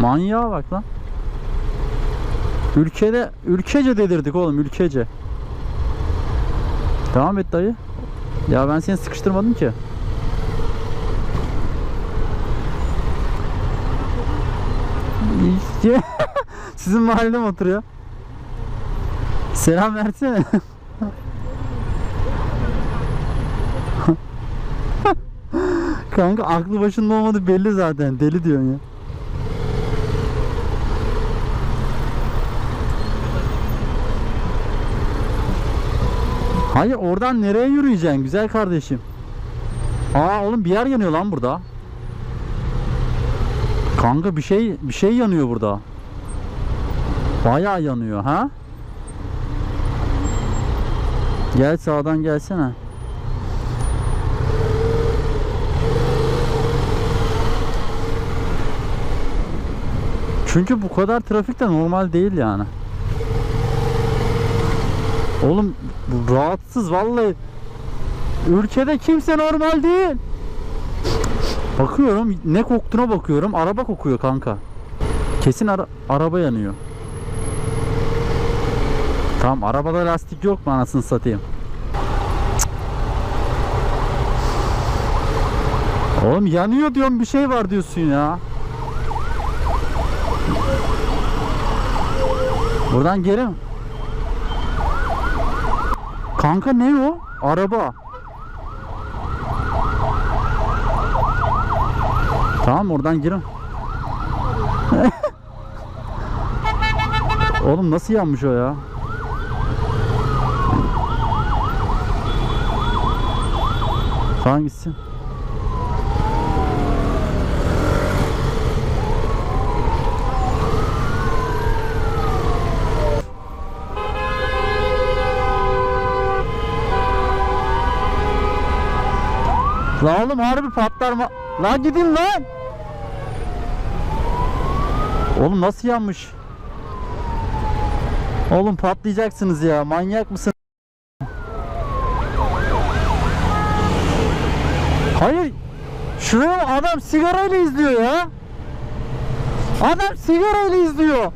Manyağa bak lan. Ülkede ülkece dedirdik oğlum ülkece. Devam et dayı. Ya ben seni sıkıştırmadım ki. Sizin mahallede mi oturuyor? Selam versene. Kanka aklı başında olmadı belli zaten. Deli diyorsun ya. Hayır oradan nereye yürüyeceksin güzel kardeşim? Aa oğlum bir yer yanıyor lan burada. Kanka bir şey bir şey yanıyor burada. Bayağı yanıyor ha? Gel sağdan gelsene. Çünkü bu kadar trafik de normal değil yani. Oğlum bu rahatsız vallahi. Ülkede kimse normal değil. Bakıyorum ne koktuğuna bakıyorum. Araba kokuyor kanka. Kesin ara- araba yanıyor. Tamam arabada lastik yok mu anasını satayım. Cık. Oğlum yanıyor diyorum bir şey var diyorsun ya. Buradan geri mi? Kanka ne o? Araba. Tamam oradan girin. Oğlum nasıl yanmış o ya? Tamam gitsin. La oğlum harbi patlar mı? La gidin lan. Oğlum nasıl yanmış? Oğlum patlayacaksınız ya. Manyak mısın? Hayır. Şuraya adam sigarayla izliyor ya. Adam sigarayla izliyor.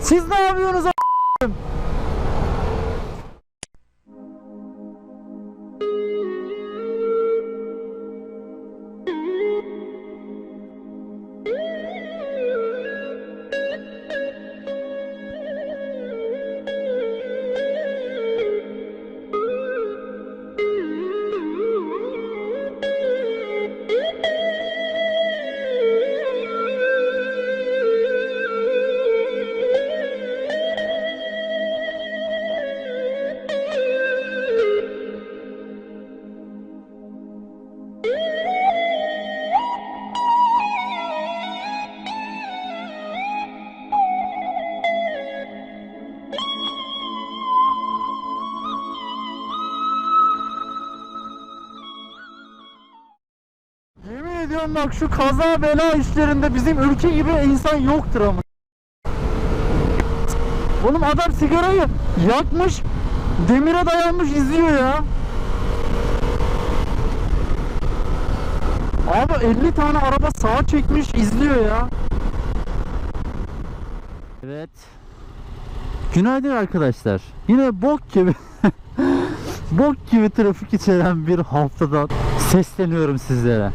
Siz ne yapıyorsunuz a- ediyorum bak şu kaza bela işlerinde bizim ülke gibi insan yoktur ama. Oğlum adam sigarayı yakmış, demire dayanmış izliyor ya. Abi 50 tane araba sağa çekmiş izliyor ya. Evet. Günaydın arkadaşlar. Yine bok gibi bok gibi trafik içeren bir haftadan sesleniyorum sizlere.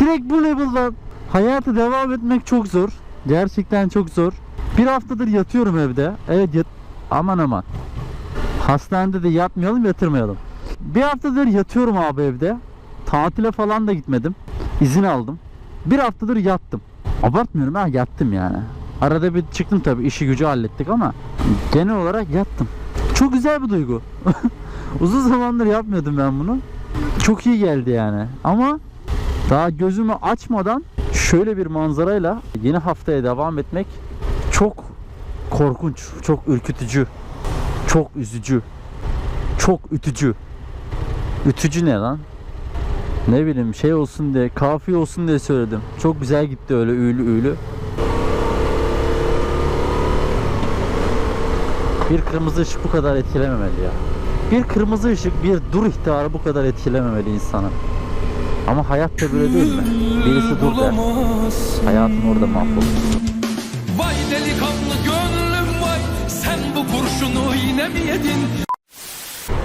Direkt bu level'dan hayatı devam etmek çok zor. Gerçekten çok zor. Bir haftadır yatıyorum evde. Evet yat aman aman. Hastanede de yatmayalım yatırmayalım. Bir haftadır yatıyorum abi evde. Tatile falan da gitmedim. İzin aldım. Bir haftadır yattım. Abartmıyorum ha yattım yani. Arada bir çıktım tabii işi gücü hallettik ama genel olarak yattım. Çok güzel bir duygu. Uzun zamandır yapmıyordum ben bunu. Çok iyi geldi yani. Ama daha gözümü açmadan şöyle bir manzarayla yeni haftaya devam etmek çok korkunç, çok ürkütücü, çok üzücü, çok ütücü. Ütücü ne lan? Ne bileyim şey olsun diye, kafi olsun diye söyledim. Çok güzel gitti öyle üylü üylü. Bir kırmızı ışık bu kadar etkilememeli ya. Bir kırmızı ışık, bir dur ihtarı bu kadar etkilememeli insanı. Ama hayat da böyle değil mi? Birisi dur der. Hayatın orada mahvolur. Vay delikanlı gönlüm vay Sen bu kurşunu yine mi yedin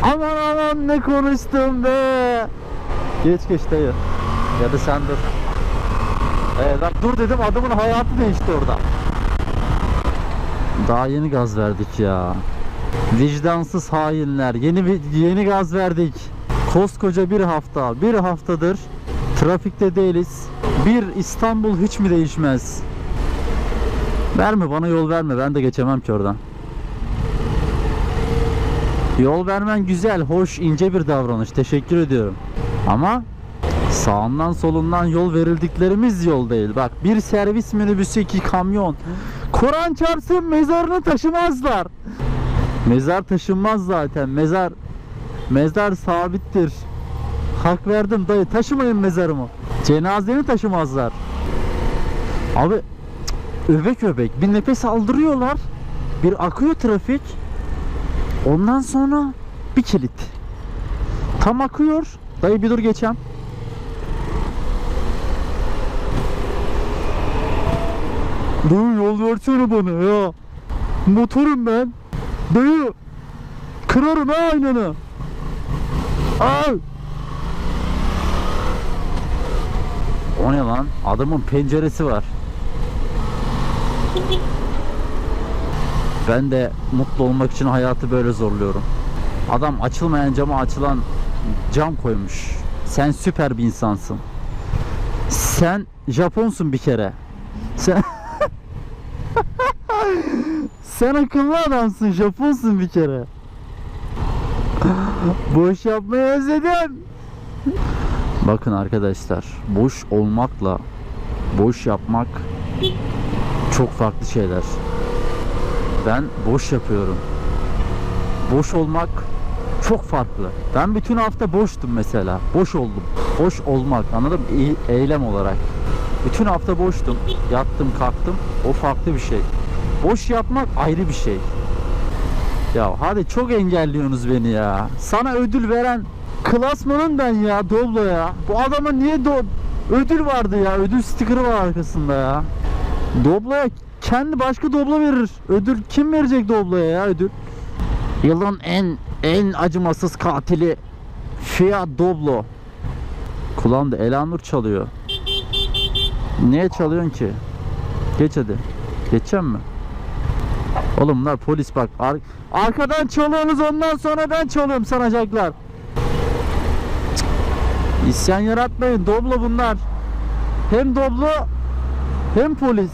Aman aman ne konuştum be. Geç geç dayı. Ya da sen dur. Ee, lan dur dedim adamın hayatı değişti orada. Daha yeni gaz verdik ya. Vicdansız hainler. Yeni yeni gaz verdik. Koskoca bir hafta, bir haftadır trafikte değiliz. Bir İstanbul hiç mi değişmez? Verme bana yol verme. Ben de geçemem ki oradan. Yol vermen güzel, hoş, ince bir davranış. Teşekkür ediyorum. Ama sağından solundan yol verildiklerimiz yol değil. Bak bir servis minibüsü, iki kamyon. Kur'an çarpsın mezarını taşımazlar. Mezar taşınmaz zaten. Mezar mezar sabittir. Hak verdim dayı. Taşımayın mezarımı. Cenazeni taşımazlar. Abi öbek öbek bir nefes aldırıyorlar. Bir akıyor trafik. Ondan sonra bir kilit. Tam akıyor. Dayı bir dur geçem. Dayı yol versene bana ya. Motorum ben. Dayı. Kırarım ha aynanı. Al. O ne lan? Adamın penceresi var. Ben de mutlu olmak için hayatı böyle zorluyorum. Adam açılmayan cama açılan cam koymuş. Sen süper bir insansın. Sen Japonsun bir kere. Sen Sen akıllı adamsın, Japonsun bir kere. Boş yapmayı özledim. Bakın arkadaşlar, boş olmakla boş yapmak çok farklı şeyler. Ben boş yapıyorum. Boş olmak çok farklı. Ben bütün hafta boştum mesela. Boş oldum. Boş olmak anladın mı? E- eylem olarak. Bütün hafta boştum. Yattım kalktım. O farklı bir şey. Boş yapmak ayrı bir şey. Ya hadi çok engelliyorsunuz beni ya. Sana ödül veren klasmanın ben ya Doblo ya. Bu adama niye do ödül vardı ya. Ödül stikeri var arkasında ya. Doblo'ya kendi başka Doblo verir. Ödül kim verecek Doblo'ya ya ödül? Yılın en en acımasız katili Fiat Doblo. Kulağımda Elanur çalıyor. Niye çalıyorsun ki? Geç hadi. Geçeceğim mi? Oğlum bunlar polis bak. Ar- arkadan çalıyorsunuz ondan sonra ben çalıyorum sanacaklar. Cık. İsyan yaratmayın. Doblo bunlar. Hem Doblo hem polis.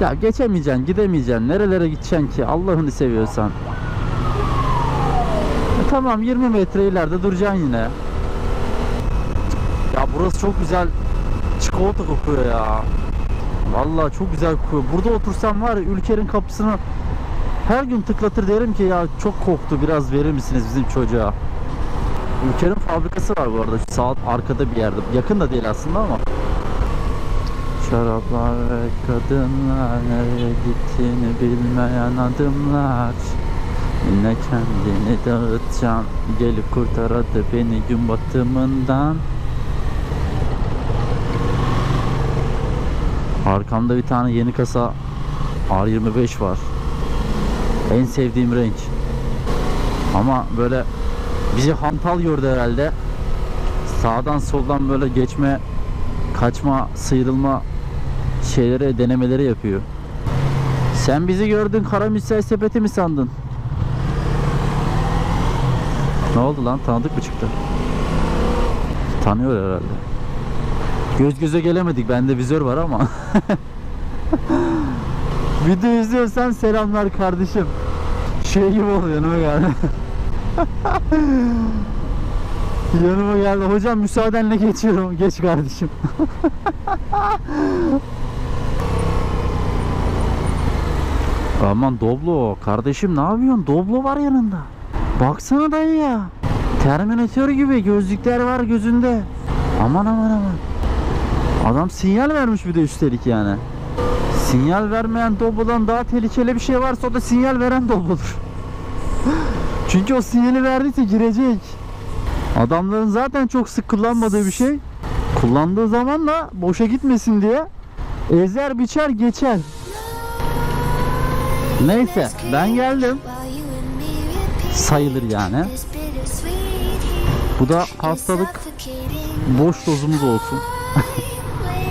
Ya geçemeyeceksin, gidemeyeceksin. Nerelere gideceksin ki? Allah'ını seviyorsan. E tamam 20 metre ileride duracaksın yine. Ya burası çok güzel çikolata kokuyor ya. Vallahi çok güzel kokuyor. Burada otursam var ya ülkenin kapısını her gün tıklatır derim ki ya çok koktu biraz verir misiniz bizim çocuğa. Ülkenin fabrikası var bu arada şu sağ arkada bir yerde. Yakın da değil aslında ama. Şaraplar ve kadınlar nereye gittiğini bilmeyen adımlar. Yine kendini dağıtacağım Gelip kurtar beni gün batımından Arkamda bir tane yeni kasa R25 var En sevdiğim renk Ama böyle Bizi hantal gördü herhalde Sağdan soldan böyle geçme Kaçma sıyrılma Şeyleri denemeleri yapıyor Sen bizi gördün kara müsait sepeti mi sandın? Ne oldu lan? Tanıdık mı çıktı? Tanıyor herhalde. Göz göze gelemedik. Bende vizör var ama. Video izliyorsan selamlar kardeşim. Şey gibi oluyor yanıma geldi. yanıma geldi. Hocam müsaadenle geçiyorum. Geç kardeşim. Aman Doblo kardeşim ne yapıyorsun? Doblo var yanında. Baksana dayı ya. Terminator gibi gözlükler var gözünde. Aman aman aman. Adam sinyal vermiş bir de üstelik yani. Sinyal vermeyen Doblo'dan daha tehlikeli bir şey varsa o da sinyal veren Doblo'dur. Çünkü o sinyali verdiyse girecek. Adamların zaten çok sık kullanmadığı bir şey. Kullandığı zaman da boşa gitmesin diye ezer biçer geçer. Neyse ben geldim. Sayılır yani. Bu da hastalık boş dozumuz olsun.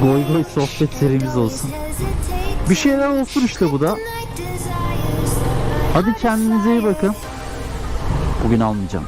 Goy goy sohbet serimiz olsun. Bir şeyler olsun işte bu da. Hadi kendinize iyi bakın. Bugün almayacağım.